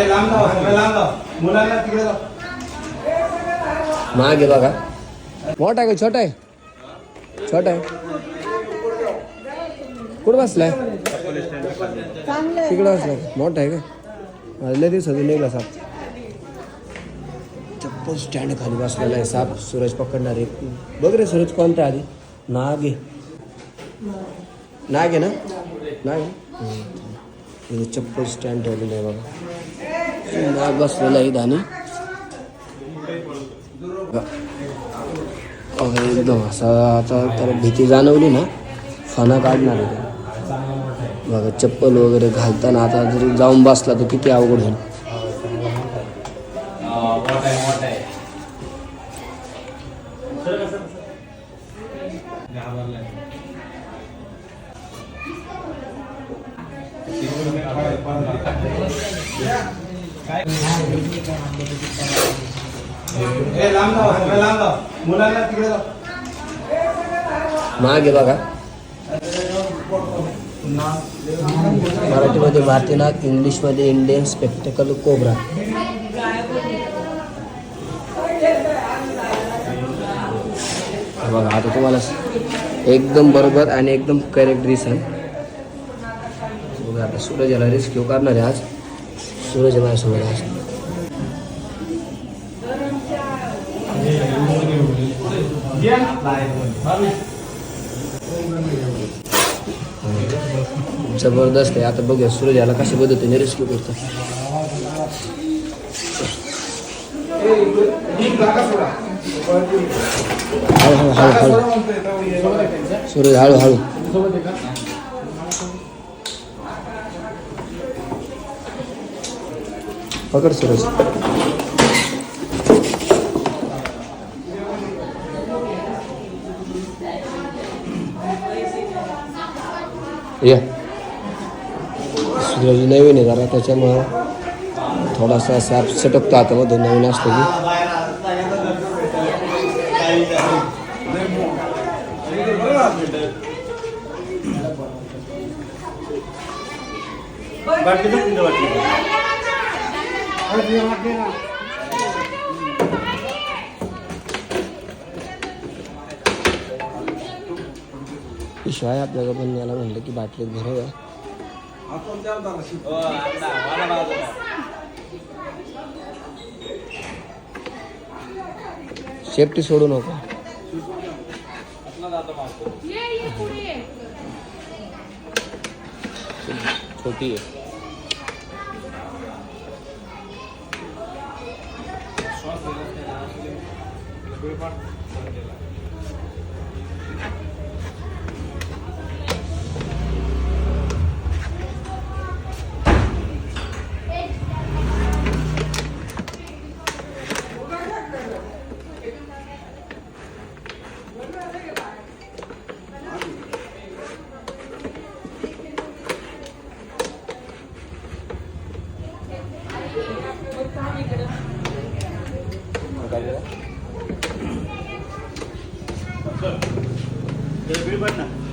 ए लांब का छोटा आहे छोटा आहे कुठं बसलाय तिकडं का चप्पल स्टँड खाली बसलेला आहे सूरज पकडणार आहे बघ रे सूरज आहे आधी नाग नाग ना नाग चप्पल स्टँड ठेवलेलं नाग बसलेला आहे धानी अगं, एकदम असं आता तर भीती जाणवली ना फणा काढणार आहे. बघा चप्पल वगैरे घालताना आता जरी जाऊन बसला तर किती अवघड होईल. ए बघा मराठीमध्ये भारतीय नाग इंग्लिशमध्ये इंडियन स्पेक्टेकल कोबरा। बघा, आता तुम्हाला एकदम बरोबर आणि एकदम करेक्ट दिसेल बघा, आता सूरज रेस्क्यू करणार आहे आज. सूरज आहे माझ्यासमोर आज ज़बरदस्त आहे आता बघूया सूरज याला कशा पद्धतीने रेस्क्यू करतो हळू हळू हळू हळू सूरज हळू हळू पकड सूरज या। सूरज नवीन आहे जरा त्याच्यामुळं थोडासा सॅप सटकतो आतामधून नवीन असतो की। शिवाय याला म्हणलं की बाटलीत भरूया सेफ्टी सोडू नको छोटी आहे પણ Good. Good, good one.